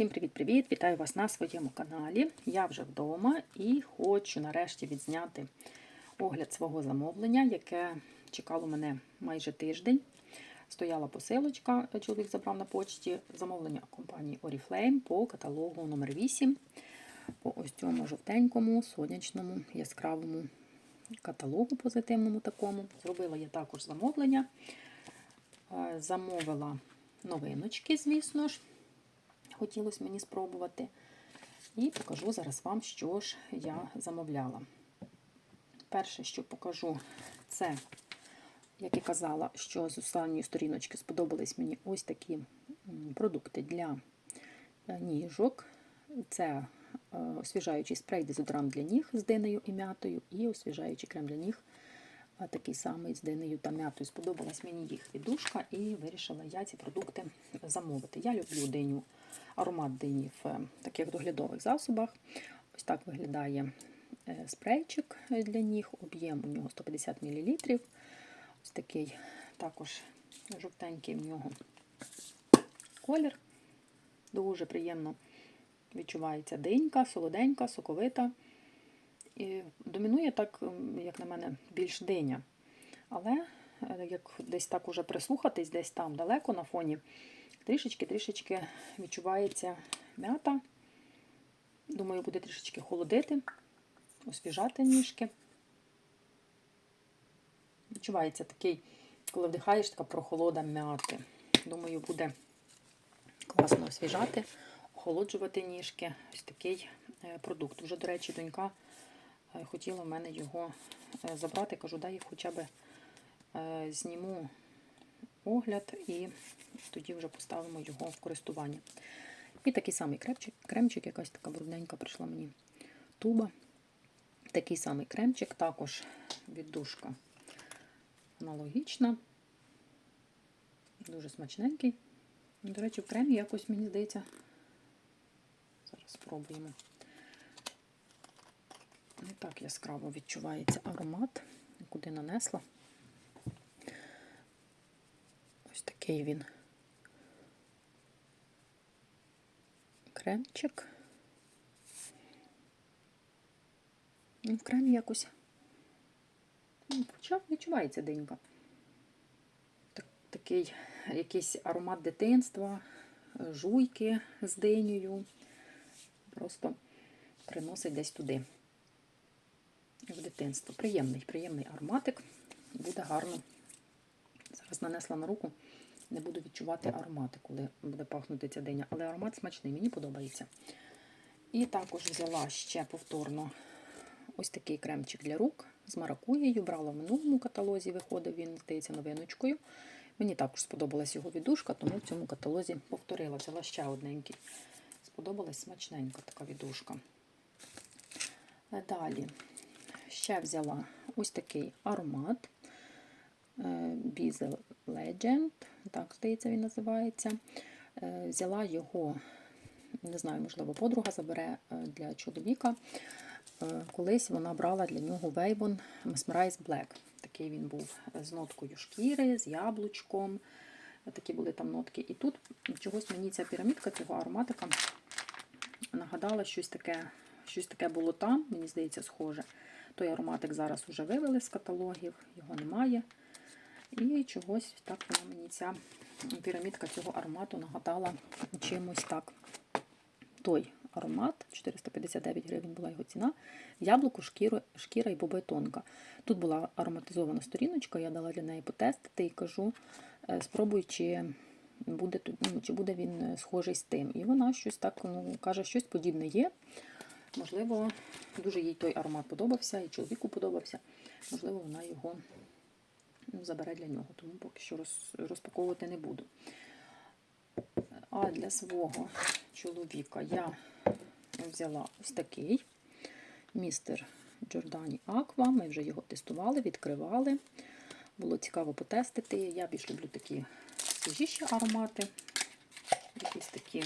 Всім привіт-привіт! Вітаю вас на своєму каналі. Я вже вдома і хочу нарешті відзняти огляд свого замовлення, яке чекало мене майже тиждень. Стояла посилочка, чоловік забрав на почті замовлення компанії Oriflame по каталогу номер 8 по ось цьому жовтенькому, сонячному, яскравому каталогу позитивному такому. Зробила я також замовлення. Е, Замовила новиночки, звісно ж хотілося мені спробувати. І покажу зараз вам, що ж я замовляла. Перше, що покажу, це, як і казала, що з останньої сторіночки сподобались мені ось такі продукти для ніжок. Це освіжаючий спрей дезодорант для ніг з динею і м'ятою, і освіжаючий крем для ніг. Такий самий з динею та м'ятою. Сподобалась мені їх віддушка, і вирішила я ці продукти замовити. Я люблю диню аромат дині в таких доглядових засобах. Ось так виглядає спрейчик для ніг, об'єм у нього 150 мл. Ось такий також жовтенький в нього колір. Дуже приємно відчувається динька, солоденька, соковита. І Домінує так, як на мене, більш диня. Але як десь так уже прислухатись, десь там далеко на фоні, трішечки-трішечки відчувається м'ята. Думаю, буде трішечки холодити, освіжати ніжки. Відчувається такий, коли вдихаєш, така прохолода м'яти. Думаю, буде класно освіжати, охолоджувати ніжки. Ось такий продукт. Вже, до речі, донька хотіла в мене його забрати. Кажу, дай я хоча б зніму огляд і тоді вже поставимо його в користування. І такий самий кремчик, кремчик якась така брудненька прийшла мені туба. Такий самий кремчик, також віддушка аналогічна, дуже смачненький. До речі, в кремі якось, мені здається, зараз спробуємо. Не так яскраво відчувається аромат, куди нанесла. Ось такий він кремчик. В кремі якось хоча відчувається денька. Так, такий якийсь аромат дитинства, жуйки з динею. Просто приносить десь туди. В дитинство. Приємний, приємний ароматик. Буде гарно. Зараз нанесла на руку, не буду відчувати аромати, коли буде пахнути ця диня. Але аромат смачний, мені подобається. І також взяла ще повторно ось такий кремчик для рук з маракуєю. Брала в минулому каталозі, виходив він, здається, новиночкою. Мені також сподобалась його віддушка, тому в цьому каталозі повторила, взяла ще одненький. Сподобалась смачненька така віддушка. Далі ще взяла ось такий аромат. Bizel Legend, так, здається, він називається. Взяла його, не знаю, можливо, подруга забере для чоловіка. Колись вона брала для нього Вейбон Mesmerize Black. Такий він був з ноткою шкіри, з яблучком. Такі були там нотки. І тут чогось мені ця пірамідка цього ароматика нагадала щось таке, щось таке було там, мені здається, схоже. Той ароматик зараз вже вивели з каталогів, його немає. І чогось так вона мені ця пірамідка цього аромату нагадала чимось так. Той аромат, 459 гривень була його ціна. Яблуко, шкіра, шкіра і боби тонка. Тут була ароматизована сторіночка, я дала для неї потестити і кажу, спробуй, чи буде ну, чи буде він схожий з тим. І вона щось так ну, каже, щось подібне є. Можливо, дуже їй той аромат подобався, і чоловіку подобався. Можливо, вона його забере для нього, тому поки що розпаковувати не буду. А для свого чоловіка я взяла ось такий містер Джордані Аква. Ми вже його тестували, відкривали. Було цікаво потестити. Я більш люблю такі свіжіші аромати, якісь такі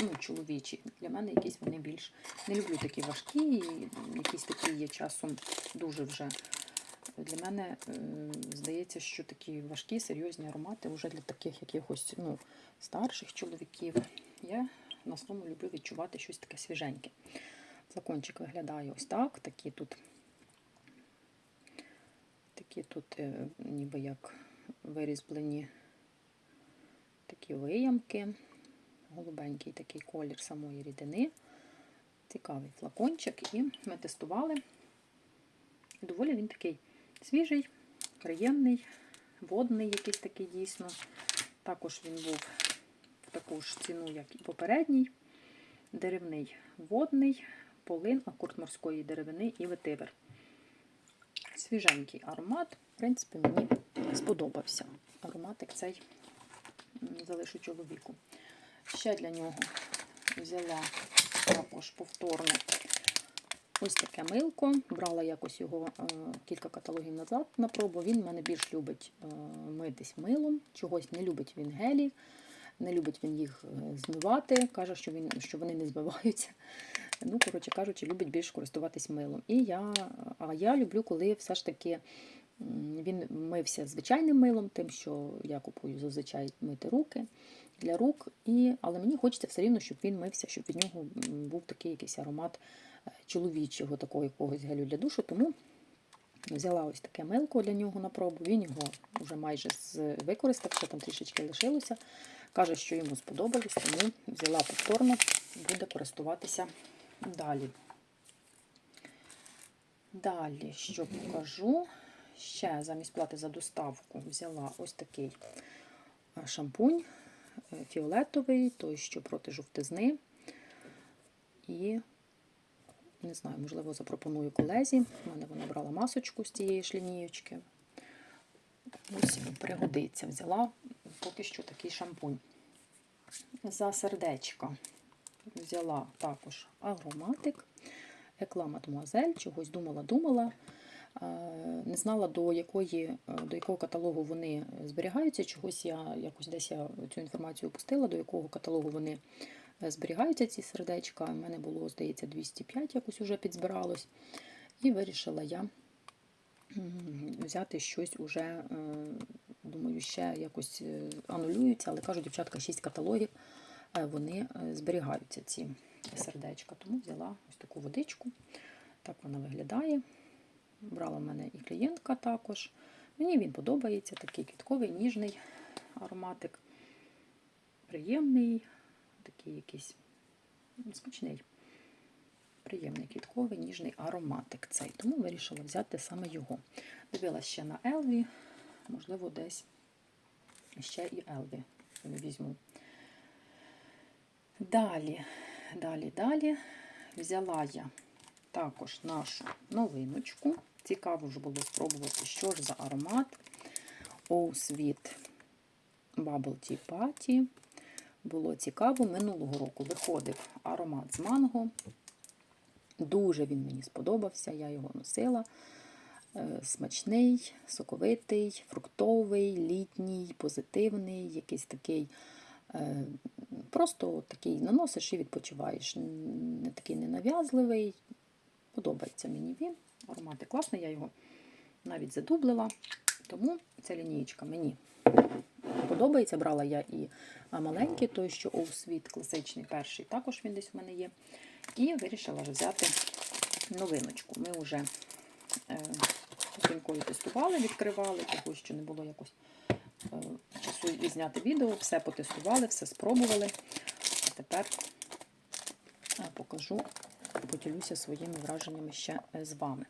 ну, чоловічі. Для мене якісь вони більш не люблю такі важкі, якісь такі є часом дуже вже. Для мене здається, що такі важкі, серйозні аромати вже для таких якихось ну, старших чоловіків. Я на своєму люблю відчувати щось таке свіженьке. Флакончик виглядає ось так. Такі тут, такі тут е, ніби як вирізблені такі виямки, голубенький такий колір самої рідини. Цікавий флакончик. І ми тестували. Доволі він такий свіжий, приємний, водний якийсь такий дійсно. Також він був в таку ж ціну, як і попередній. Деревний водний, полин, акурт морської деревини і ветивер. Свіженький аромат. В принципі, мені сподобався. Ароматик цей залишу чоловіку. Ще для нього взяла також повторно ось таке милко. Брала якось його е, кілька каталогів назад на пробу. Він мене більш любить е, митись милом, чогось не любить він гелі, не любить він їх е, змивати. Каже, що, він, що вони не змиваються. Ну, коротше кажучи, любить більш користуватись милом. І я, а я люблю, коли все ж таки він мився звичайним милом, тим, що я купую зазвичай мити руки для рук. І, але мені хочеться все рівно, щоб він мився, щоб від нього був такий якийсь аромат чоловічого, такого якогось гелю для душу. Тому взяла ось таке милко для нього на пробу. Він його вже майже використав, ще там трішечки лишилося. Каже, що йому сподобалось, тому взяла повторно, буде користуватися далі. Далі, що покажу? Ще замість плати за доставку взяла ось такий е, шампунь е, фіолетовий, той, що проти жовтизни. І, не знаю, можливо, запропоную колезі. У мене вона брала масочку з цієї ж лінієчки. Ось пригодиться. Взяла поки що такий шампунь. За сердечко взяла також агроматик, екла мадмуазель, чогось думала-думала. Е, Не знала, до, якої, е, до якого каталогу вони зберігаються. Чогось я якось десь я цю інформацію опустила, до якого каталогу вони зберігаються, ці сердечка. У мене було, здається, 205 якось уже підзбиралось. І вирішила я взяти щось уже, е, думаю, ще якось е, анулюються, але кажуть, дівчатка, 6 каталогів, е, вони зберігаються, ці сердечка. Тому взяла ось таку водичку. Так вона виглядає. Брала в мене і клієнтка також. Мені він подобається, такий квітковий, ніжний ароматик. Приємний, такий якийсь смачний. Приємний квітковий, ніжний ароматик цей. Тому вирішила взяти саме його. Дивилася ще на Елві, можливо, десь ще і Елві візьму. Далі, далі, далі взяла я також нашу новиночку. Цікаво ж було спробувати, що ж за аромат. Sweet Bubble Tea Party. Було цікаво. Минулого року виходив аромат з манго. Дуже він мені сподобався, я його носила. Е, Смачний, соковитий, фруктовий, літній, позитивний, якийсь такий. е, Просто такий наносиш і відпочиваєш. Не такий ненав'язливий. Подобається мені він. Аромати класний, я його навіть задублила. Тому ця лінієчка мені подобається. Брала я і маленький, той, що Оу Світ, класичний перший, також він десь у мене є. І вирішила взяти новиночку. Ми вже е, з донькою тестували, відкривали, того, що не було якось е, часу зняти відео, все потестували, все спробували. А тепер е, покажу, поділюся своїми враженнями ще з вами.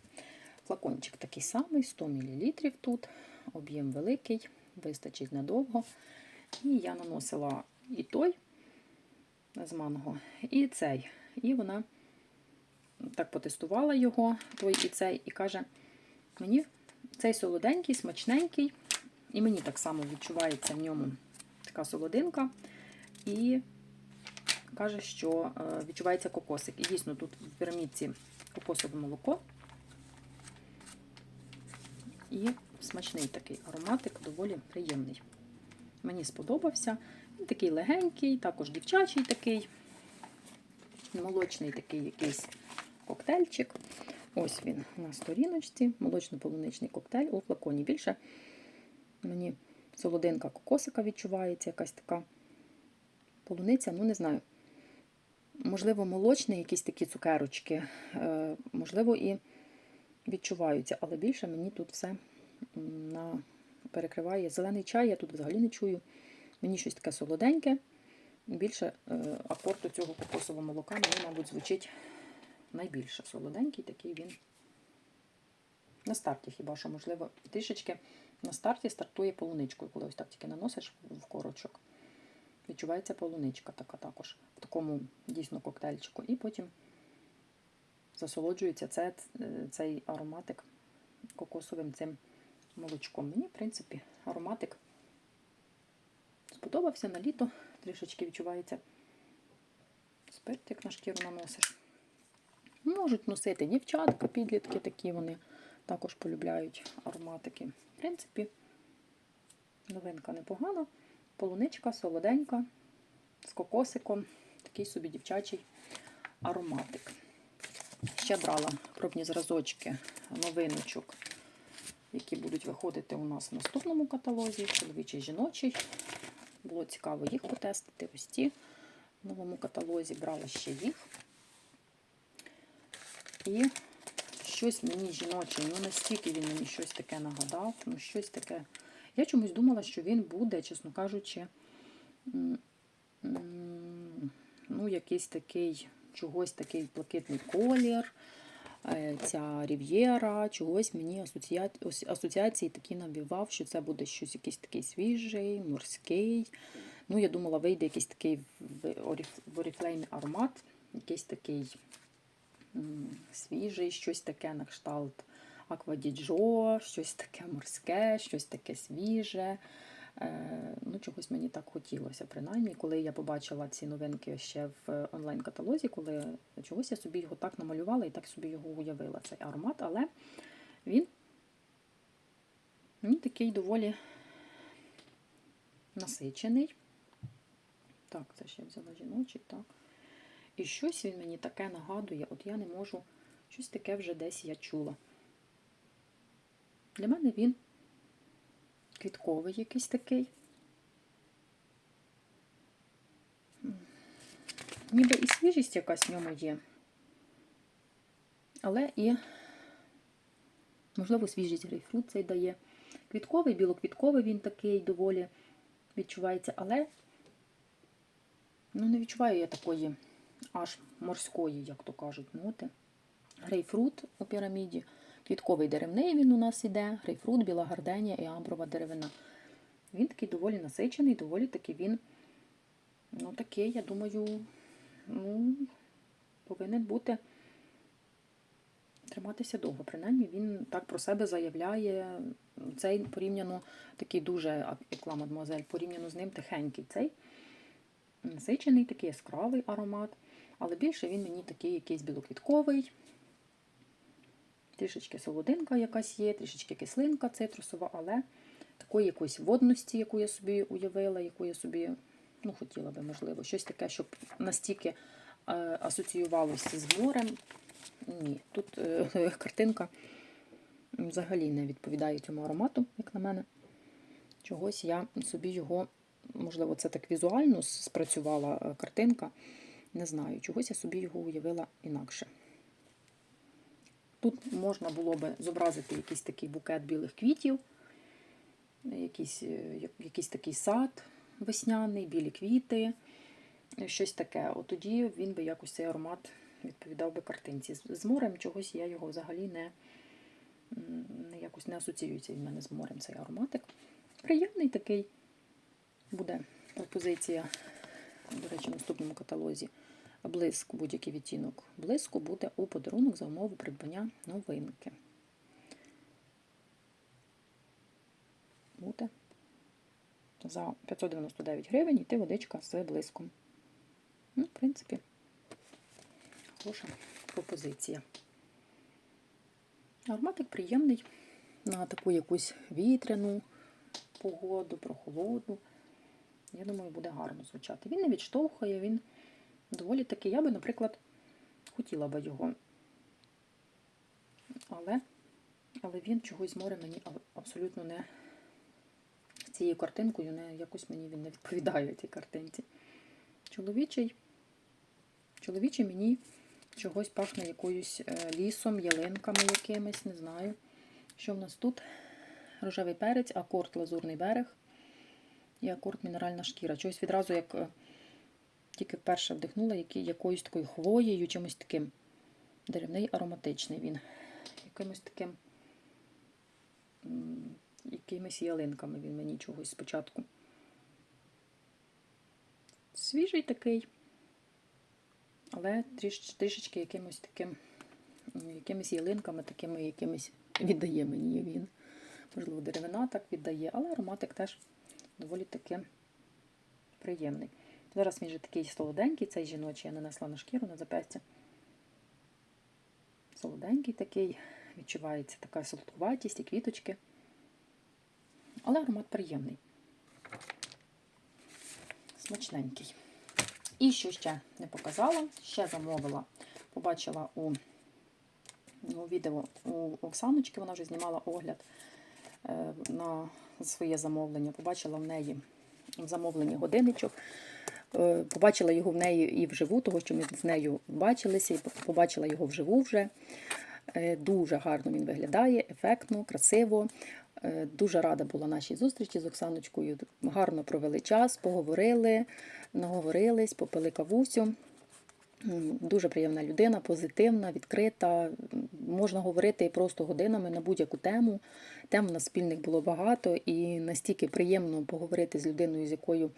Флакончик такий самий, 100 мл тут, об'єм великий, вистачить надовго. І я наносила і той з манго, і цей. І вона так потестувала його, той і цей, і каже, мені цей солоденький, смачненький, і мені так само відчувається в ньому така солодинка. І каже, що е, відчувається кокосик. І дійсно тут в пірамідці кокосове молоко. І смачний такий ароматик, доволі приємний. Мені сподобався. Він такий легенький, також дівчачий такий, молочний такий якийсь коктейльчик. Ось він на сторіночці, молочно-полуничний коктейль у флаконі. Більше мені солодинка кокосика відчувається, якась така полуниця, ну не знаю. можливо, молочні якісь такі цукерочки, е, можливо, і відчуваються, але більше мені тут все на... перекриває зелений чай, я тут взагалі не чую. Мені щось таке солоденьке. Більше е, акорду цього кокосового молока мені, мабуть, звучить найбільше солоденький, такий він на старті, хіба що, можливо, трішечки на старті стартує полуничкою, коли ось так тільки наносиш в корочок. Відчувається полуничка така також в такому дійсно коктейльчику. І потім засолоджується це, цей ароматик кокосовим цим молочком. Мені, в принципі, ароматик сподобався на літо, трішечки відчувається спирт, як на шкіру наносиш. Можуть носити дівчатка, підлітки такі, вони також полюбляють ароматики. В принципі, новинка непогана. Полуничка, солоденька, з кокосиком, такий собі дівчачий ароматик. Ще брала пробні зразочки новиночок, які будуть виходити у нас в наступному каталозі, чоловічий жіночий. Було цікаво їх потестити. Ось ті в новому каталозі брала ще їх. І щось мені жіноче, ну настільки він мені щось таке нагадав, ну щось таке. Я чомусь думала, що він буде, чесно кажучи, ну, якийсь такий, чогось такий блакитний колір, ця рів'єра, чогось мені асоціації такі навівав, що це буде щось якийсь такий свіжий, морський. Ну, я думала, вийде якийсь такий в Oriflame аромат, якийсь такий свіжий, щось таке на кшталт аквадіджо, щось таке морське, щось таке свіже. Е, ну, Чогось мені так хотілося. Принаймні, коли я побачила ці новинки ще в онлайн-каталозі, коли чогось я собі його так намалювала і так собі його уявила, цей аромат, але він, він такий доволі насичений. Так, це ще взяла жіночий, так. І щось він мені таке нагадує, от я не можу, щось таке вже десь я чула. Для мене він квітковий якийсь такий. Ніби і свіжість якась в ньому є. Але і, можливо, свіжість грейпфрут цей дає. Квітковий, білоквітковий він такий доволі відчувається, але ну, не відчуваю я такої аж морської, як то кажуть, ноти. Грейпфрут у піраміді. Квітковий деревний він у нас іде, грейпфрут, біла гарденія і амброва деревина. Він такий доволі насичений, доволі такий він, ну такий, я думаю, ну, повинен бути триматися довго. Принаймні він так про себе заявляє. Цей порівняно такий дуже екла мадмуазель, порівняно з ним тихенький. Цей насичений, такий яскравий аромат, але більше він мені такий якийсь білоквітковий. Трішечки солодинка якась є, трішечки кислинка цитрусова, але такої якоїсь водності, яку я собі уявила, яку я собі ну, хотіла би, можливо, щось таке, щоб настільки е, асоціювалося з морем. Ні, тут е, картинка взагалі не відповідає цьому аромату, як на мене. Чогось я собі його, можливо, це так візуально спрацювала е, картинка. Не знаю, чогось я собі його уявила інакше. Тут можна було би зобразити якийсь такий букет білих квітів, якийсь е, якийсь такий сад весняний, білі квіти, щось таке. От тоді він би якось цей аромат відповідав би картинці. З морем чогось я його взагалі не, не якось не асоціюється від мене з морем цей ароматик. Приємний такий буде пропозиція, до речі, в наступному каталозі. Блиск, будь-який відтінок блиску буде у подарунок за умови придбання новинки. Буде за 599 гривень йти водичка з блиском. Ну, в принципі, хороша пропозиція. Ароматик приємний на таку якусь вітряну погоду, прохолоду. Я думаю, буде гарно звучати. Він не відштовхує, він доволі таки, я би, наприклад, хотіла би його. Але але він чогось з моря мені абсолютно не цією картинкою, не, якось мені він не відповідає цій картинці. Чоловічий Чоловічий мені чогось пахне якоюсь е, лісом, ялинками якимись, не знаю. Що в нас тут? Рожевий перець, акорд лазурний берег і акорд мінеральна шкіра. Чогось відразу, як е, тільки вперше вдихнула, якоюсь такою хвоєю, чимось таким. Деревний ароматичний він. Якимось таким. Якимись ялинками він мені чогось спочатку. Свіжий такий, але тріш, трішечки якимось таким, якимись ялинками, такими якимись віддає мені він. Можливо, деревина так віддає, але ароматик теж доволі таки приємний. Зараз він вже такий солоденький, цей жіночий я нанесла на шкіру, на запястя. Солоденький такий, відчувається така солодкуватість і квіточки. Але аромат приємний. Смачненький. І що ще не показала, ще замовила, побачила у, у відео у Оксаночки, вона вже знімала огляд е, на своє замовлення. Побачила в неї в замовленні годинничок. Е, Побачила його в неї і вживу, того що ми з нею бачилися, і побачила його вживу вже. Е, Дуже гарно він виглядає, ефектно, красиво. Е, Дуже рада була нашій зустрічі з Оксаночкою. Гарно провели час, поговорили, наговорились, попили кавусю. Дуже приємна людина, позитивна, відкрита. Можна говорити просто годинами на будь-яку тему. Тем у нас спільних було багато, і настільки приємно поговорити з людиною, з якою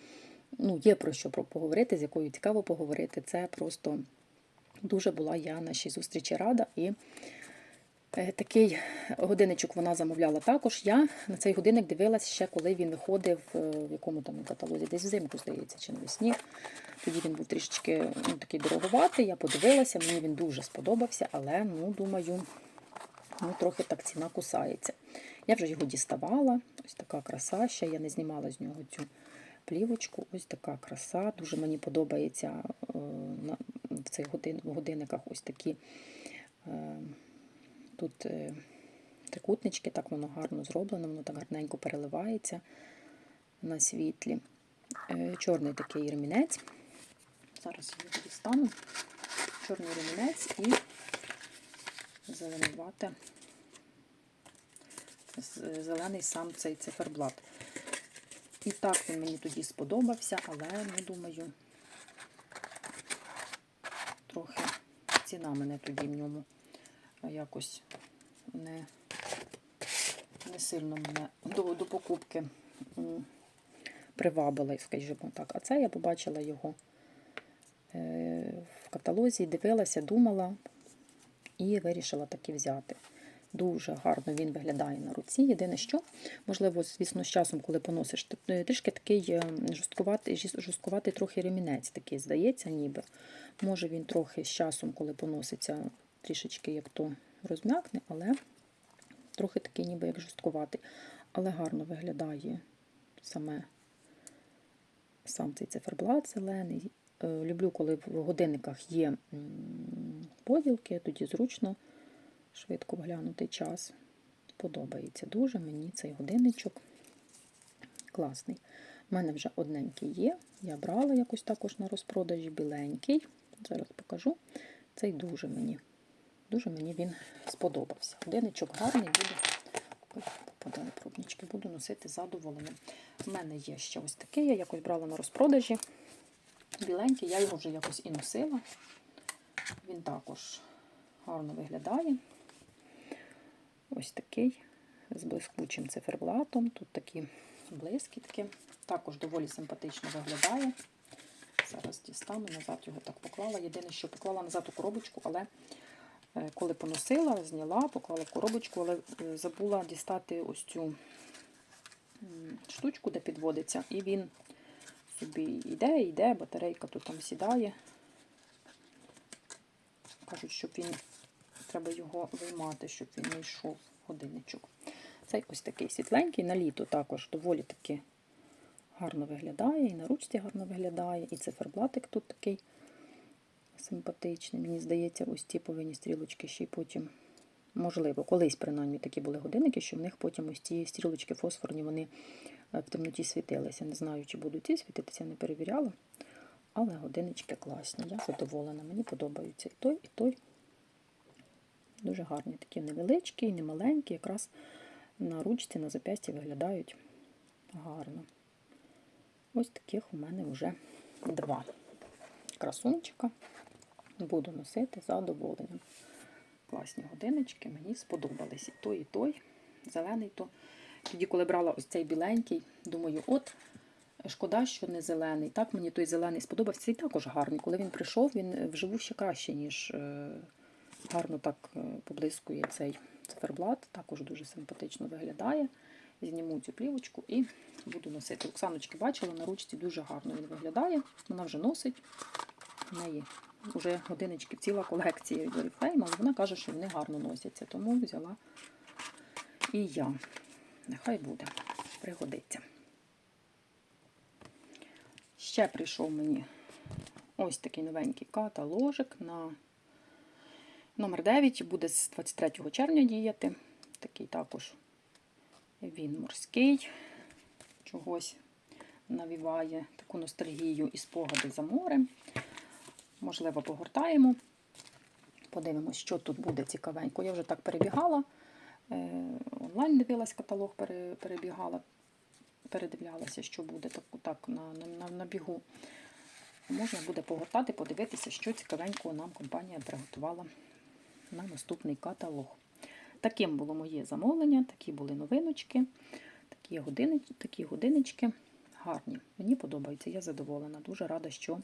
ну, є про що поговорити, з якою цікаво поговорити. Це просто дуже була я нашій зустрічі рада. І е, такий годинничок вона замовляла також. Я на цей годинник дивилась ще, коли він виходив е, в якому там каталозі, десь взимку, здається, чи навесні. Тоді він був трішечки ну, такий дороговатий. Я подивилася, мені він дуже сподобався, але ну, думаю, ну, трохи так ціна кусається. Я вже його діставала. Ось така краса. Ще я не знімала з нього цю плівочку. Ось така краса. Дуже мені подобається е, в цих годинниках ось такі е, тут е, трикутнички, так воно гарно зроблено, воно так гарненько переливається на світлі. Чорний такий ремінець. Зараз я дістану. Чорний ремінець і зеленувате з- зелений сам цей циферблат. І так він мені тоді сподобався, але, ну, думаю, трохи ціна мене тоді в ньому якось не, не сильно мене до, до покупки привабила, скажімо так. А це я побачила його е, в каталозі, дивилася, думала і вирішила таки взяти. Дуже гарно він виглядає на руці. Єдине, що, можливо, звісно, з часом, коли поносиш, е, трішки такий е, жорсткуватий, жорсткуватий трохи ремінець такий, здається, ніби. Може він трохи з часом, коли поноситься, трішечки як то розм'якне, але трохи такий ніби як жорсткуватий. Але гарно виглядає саме сам цей циферблат зелений. Е, Люблю, коли в годинниках є поділки, тоді зручно швидко глянути час. Подобається дуже мені цей годинничок. Класний. У мене вже одненький є. Я брала якось також на розпродажі біленький. Зараз покажу. Цей дуже мені. Дуже мені він сподобався. Годинничок гарний, буду. Ой, пробнички, буду носити задоволенням. У мене є ще ось такий, я якось брала на розпродажі. Біленький, я його вже якось і носила. Він також гарно виглядає. Ось такий з блискучим циферблатом. Тут такі блискітки. Також доволі симпатично виглядає. Зараз дістану, назад його так поклала. Єдине, що поклала назад у коробочку, але е, коли поносила, зняла, поклала в коробочку, але е, забула дістати ось цю штучку, де підводиться, і він собі йде, йде, батарейка тут там сідає. Кажуть, щоб він треба його виймати, щоб він не йшов годинничок. Цей ось такий світленький, на літо також доволі таки гарно виглядає, і на ручці гарно виглядає, і циферблатик тут такий симпатичний. Мені здається, ось ці повинні стрілочки ще й потім. Можливо, колись принаймні такі були годинники, що в них потім ось ці стрілочки фосфорні вони е, в темноті світилися. Не знаю, чи будуть ці світитися, не перевіряла. але годиннички класні. Я задоволена. Мені подобаються і той, і той. Дуже гарні, такі невеличкі і не якраз на ручці, на зап'ясті виглядають гарно. Ось таких у мене вже два красунчика. Буду носити задоволенням. Класні годиннички, мені сподобались. І той, і той. Зелений то. Тоді, коли брала ось цей біленький, думаю, от шкода, що не зелений. Так, мені той зелений сподобався. Цей також гарний. Коли він прийшов, він вживу ще краще, ніж е, гарно так е, поблискує цей циферблат. Також дуже симпатично виглядає. Зніму цю плівочку і буду носити. Оксаночки бачила, на ручці дуже гарно він виглядає. Вона вже носить. В неї вже годиночки ціла колекція від Oriflame, але вона каже, що вони гарно носяться. Тому взяла і я. Нехай буде, пригодиться. Ще прийшов мені ось такий новенький каталожик на номер 9 буде з 23 червня діяти. Такий також він морський, чогось навіває таку ностальгію і спогади за морем. Можливо, погортаємо. Подивимось, що тут буде цікавенько. Я вже так перебігала, е, онлайн дивилась каталог, перебігала, передивлялася, що буде так, так на, на, на, бігу. Можна буде погортати, подивитися, що цікавенького нам компанія приготувала на наступний каталог. Таким було моє замовлення, такі були новиночки, такі, години, такі годиночки гарні. Мені подобаються, я задоволена. Дуже рада, що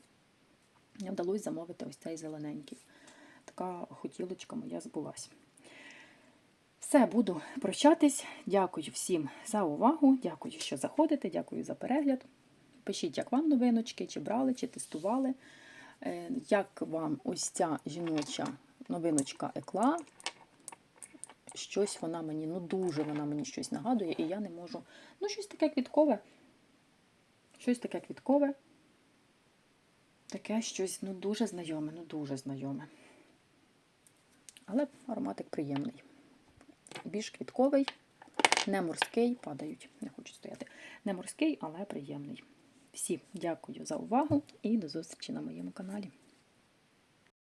вдалося замовити ось цей зелененький. Така хотілочка моя збулась. Все, буду прощатись. Дякую всім за увагу. Дякую, що заходите. Дякую за перегляд. Пишіть, як вам новиночки, чи брали, чи тестували. Е, Як вам ось ця жіноча новиночка екла? Щось вона мені, ну дуже вона мені щось нагадує, і я не можу. Ну, щось таке квіткове. Щось таке квіткове. Таке щось ну, дуже знайоме, ну дуже знайоме. Але ароматик приємний. Більш квітковий, не морський, падають, не хочу стояти. Не морський, але приємний. Всім дякую за увагу і до зустрічі на моєму каналі.